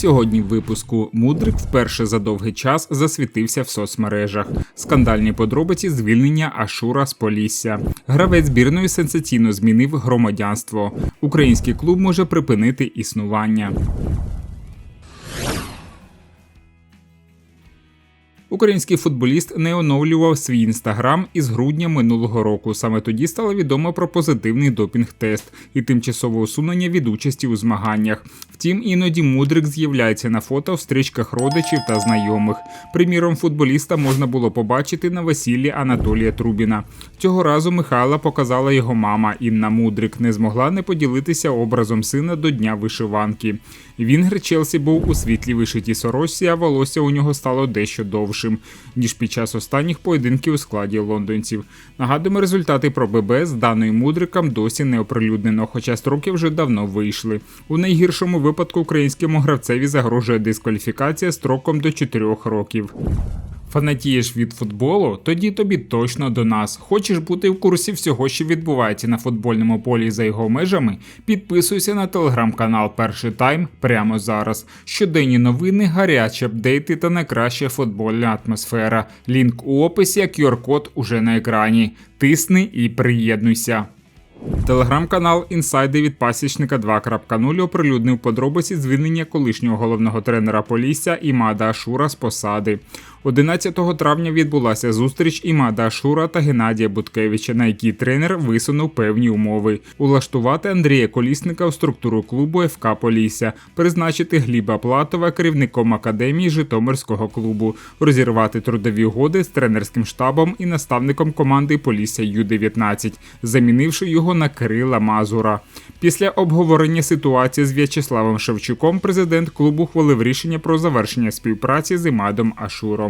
Сьогодні в випуску Мудрик вперше за довгий час засвітився в соцмережах. Скандальні подробиці звільнення Ашура з Полісся. Гравець збірної сенсаційно змінив громадянство. Український клуб може припинити існування. Український футболіст не оновлював свій інстаграм із грудня минулого року. Саме тоді стало відомо про позитивний допінг-тест і тимчасове усунення від участі у змаганнях. Втім, іноді мудрик з'являється на фото в стрічках родичів та знайомих. Приміром, футболіста можна було побачити на весіллі Анатолія Трубіна. Цього разу Михайла показала його мама Інна Мудрик. Не змогла не поділитися образом сина до дня вишиванки. Вінгер Челсі був у світлій вишитій сорочці, а волосся у нього стало дещо довшим ніж під час останніх поєдинків у складі лондонців. Нагадуємо, результати про ББ з даною мудрикам досі не оприлюднено, хоча строки вже давно вийшли. У найгіршому випадку українському гравцеві загрожує дискваліфікація строком до 4 років. Фанатієш від футболу? Тоді тобі точно до нас. Хочеш бути в курсі всього, що відбувається на футбольному полі за його межами? Підписуйся на телеграм-канал Перший Тайм прямо зараз. Щоденні новини, гарячі апдейти та найкраща футбольна атмосфера. Лінк у описі, QR-код уже на екрані. Тисни і приєднуйся. Телеграм-канал Інсайди від пасічника 2.0 оприлюднив подробиці звільнення колишнього головного тренера Полісся Імада Ашура з посади. 11 травня відбулася зустріч Імада Ашура та Геннадія Буткевича, на якій тренер висунув певні умови: улаштувати Андрія Колісника у структуру клубу ФК Полісся, призначити Гліба Платова керівником академії Житомирського клубу, розірвати трудові угоди з тренерським штабом і наставником команди Полісся Ю-19, замінивши його на Кирила Мазура. Після обговорення ситуації з В'ячеславом Шевчуком президент клубу хвалив рішення про завершення співпраці з Імадом Ашуром.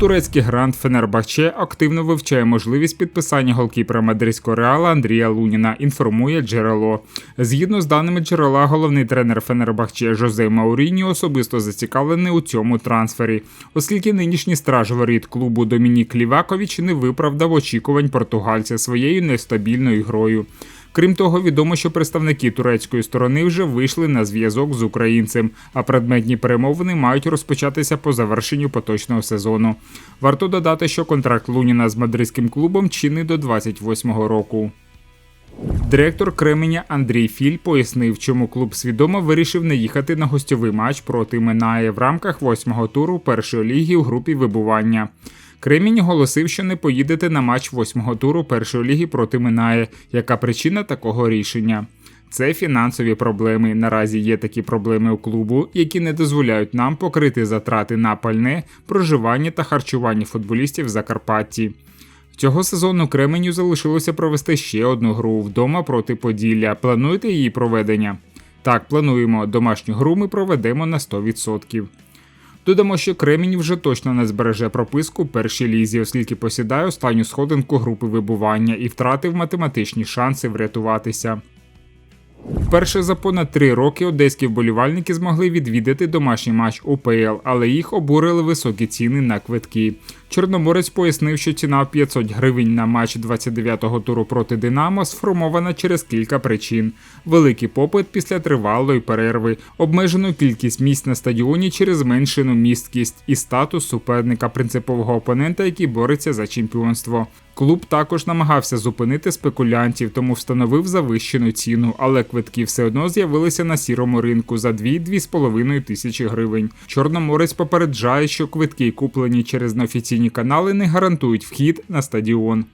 Турецький грант Фенербахче активно вивчає можливість підписання голкіпера мадридського реала Андрія Луніна. Інформує джерело. Згідно з даними джерела, головний тренер Фенербахче Жозе Мауріні особисто зацікавлений у цьому трансфері, оскільки нинішній страж воріт клубу Домінік Лівакович не виправдав очікувань португальця своєю нестабільною грою. Крім того, відомо, що представники турецької сторони вже вийшли на зв'язок з українцем, а предметні перемовини мають розпочатися по завершенню поточного сезону. Варто додати, що контракт Луніна з мадридським клубом чинний до 28-го року. Директор Кременя Андрій Філь пояснив, чому клуб свідомо вирішив не їхати на гостьовий матч проти Минає в рамках восьмого туру першої ліги у групі вибування. Кремінь оголосив, що не поїдете на матч восьмого туру першої ліги проти Минає. Яка причина такого рішення? Це фінансові проблеми. Наразі є такі проблеми у клубу, які не дозволяють нам покрити затрати на пальне, проживання та харчування футболістів в Закарпатті. Цього сезону Кременю залишилося провести ще одну гру вдома проти Поділля. Плануєте її проведення? Так, плануємо. Домашню гру ми проведемо на 100%. Додамо, що Кремінь вже точно не збереже прописку першій лізі, оскільки посідає останню сходинку групи вибування і втратив математичні шанси врятуватися. Вперше за понад три роки одеські вболівальники змогли відвідати домашній матч УПЛ, але їх обурили високі ціни на квитки. Чорноморець пояснив, що ціна в 500 гривень на матч 29-го туру проти Динамо сформована через кілька причин: великий попит після тривалої перерви, обмежену кількість місць на стадіоні через зменшену місткість і статус суперника принципового опонента, який бореться за чемпіонство. Клуб також намагався зупинити спекулянтів, тому встановив завищену ціну, але квитки все одно з'явилися на сірому ринку за 2-2,5 тисячі гривень. Чорноморець попереджає, що квитки, куплені через неофіційні канали, не гарантують вхід на стадіон.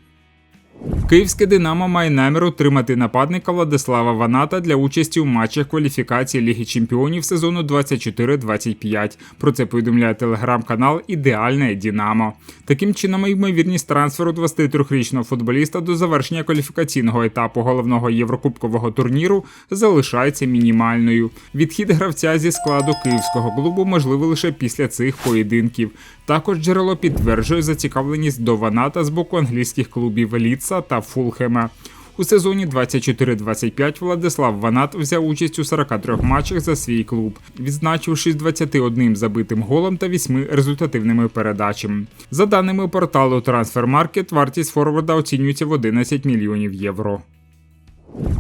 Київське Динамо має намір утримати нападника Владислава Ваната для участі у матчах кваліфікації Ліги Чемпіонів сезону 24-25. Про це повідомляє телеграм-канал Ідеальне Дінамо. Таким чином, ймовірність трансферу 23-річного футболіста до завершення кваліфікаційного етапу головного єврокубкового турніру залишається мінімальною. Відхід гравця зі складу київського клубу можливий лише після цих поєдинків. Також джерело підтверджує зацікавленість до Ваната з боку англійських клубів Ліца та Фулхема. У сезоні 24-25 Владислав Ванат взяв участь у 43 матчах за свій клуб, відзначившись 21 забитим голом та 8 результативними передачами. За даними порталу Transfermarkt, вартість форварда оцінюється в 11 мільйонів євро.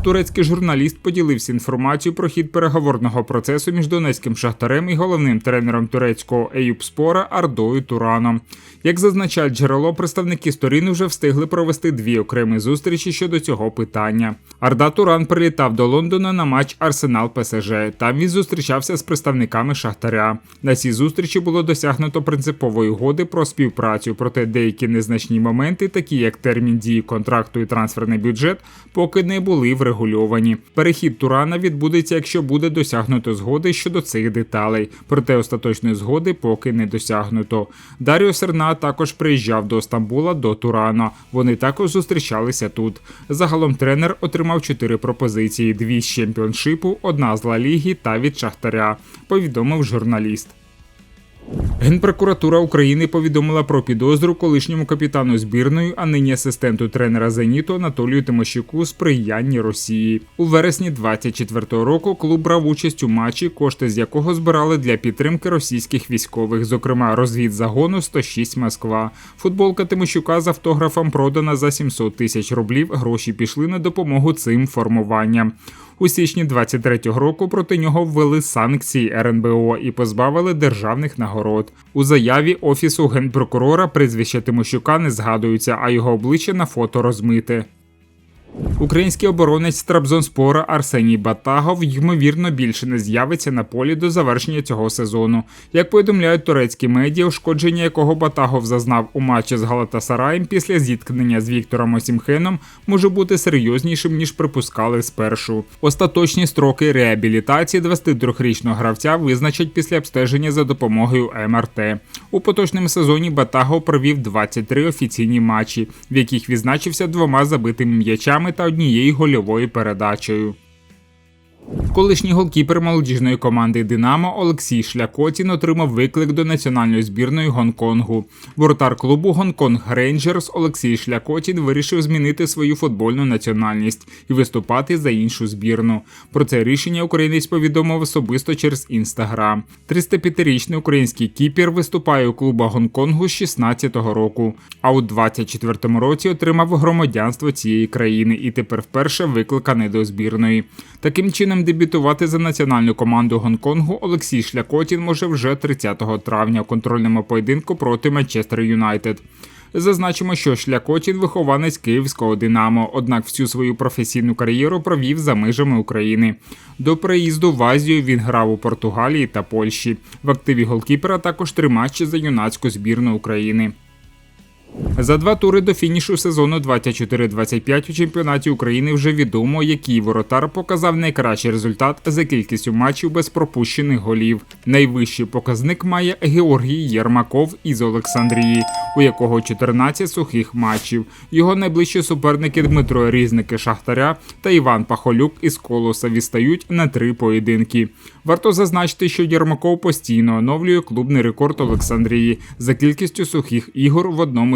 Турецький журналіст поділився інформацією про хід переговорного процесу між донецьким шахтарем і головним тренером турецького Еюпспора Ардою Тураном. Як зазначає джерело, представники сторін вже встигли провести дві окремі зустрічі щодо цього питання. Арда Туран прилітав до Лондона на матч Арсенал ПСЖ. Там він зустрічався з представниками Шахтаря. На цій зустрічі було досягнуто принципової угоди про співпрацю, проте деякі незначні моменти, такі як термін дії контракту і трансферний бюджет, поки не були врегульовані. Перехід Турана відбудеться, якщо буде досягнуто згоди щодо цих деталей. Проте остаточної згоди поки не досягнуто. Даріо Серна також приїжджав до Стамбула до Турана. Вони також зустрічалися тут. Загалом тренер отримав чотири пропозиції: дві з чемпіоншипу, одна з Ла Ліги та від Шахтаря. Повідомив журналіст. Генпрокуратура України повідомила про підозру колишньому капітану збірної, а нині асистенту тренера Зеніту Анатолію Тимощуку сприяння Росії. У вересні 24-го року клуб брав участь у матчі, кошти з якого збирали для підтримки російських військових, зокрема розвід загону 106 Москва. Футболка Тимощука з автографом продана за 700 тисяч рублів. Гроші пішли на допомогу цим формуванням. У січні 23-го року проти нього ввели санкції РНБО і позбавили державних нагород. У заяві офісу генпрокурора прізвище Тимощука не згадується, а його обличчя на фото розмите. Український оборонець Трабзонспора Арсеній Батагов ймовірно більше не з'явиться на полі до завершення цього сезону. Як повідомляють турецькі медіа, ушкодження якого Батагов зазнав у матчі з Галатасараєм після зіткнення з Віктором Осімхеном, може бути серйознішим ніж припускали спершу. Остаточні строки реабілітації 23-річного гравця визначать після обстеження за допомогою МРТ. У поточному сезоні Батагов провів 23 офіційні матчі, в яких відзначився двома забитими м'ячами та однією гольовою передачею. Колишній голкіпер молодіжної команди Динамо Олексій Шлякотін отримав виклик до національної збірної Гонконгу. Воротар клубу Гонконг Рейнджерс Олексій Шлякотін вирішив змінити свою футбольну національність і виступати за іншу збірну. Про це рішення українець повідомив особисто через інстаграм. 305-річний український кіпер виступає у клубах Гонконгу з 16-го року. А у 24-му році отримав громадянство цієї країни і тепер вперше викликаний до збірної. Таким чином дебютувати за національну команду Гонконгу Олексій Шлякотін може вже 30 травня у контрольному поєдинку проти Манчестер Юнайтед. Зазначимо, що Шлякотін вихованець київського Динамо, однак всю свою професійну кар'єру провів за межами України. До приїзду в Азію він грав у Португалії та Польщі. В активі голкіпера також три матчі за юнацьку збірну України. За два тури до фінішу сезону 24-25 у чемпіонаті України вже відомо, який воротар показав найкращий результат за кількістю матчів без пропущених голів. Найвищий показник має Георгій Єрмаков із Олександрії, у якого 14 сухих матчів. Його найближчі суперники Дмитро Різники Шахтаря та Іван Пахолюк із Колоса відстають на три поєдинки. Варто зазначити, що Єрмаков постійно оновлює клубний рекорд Олександрії за кількістю сухих ігор в одному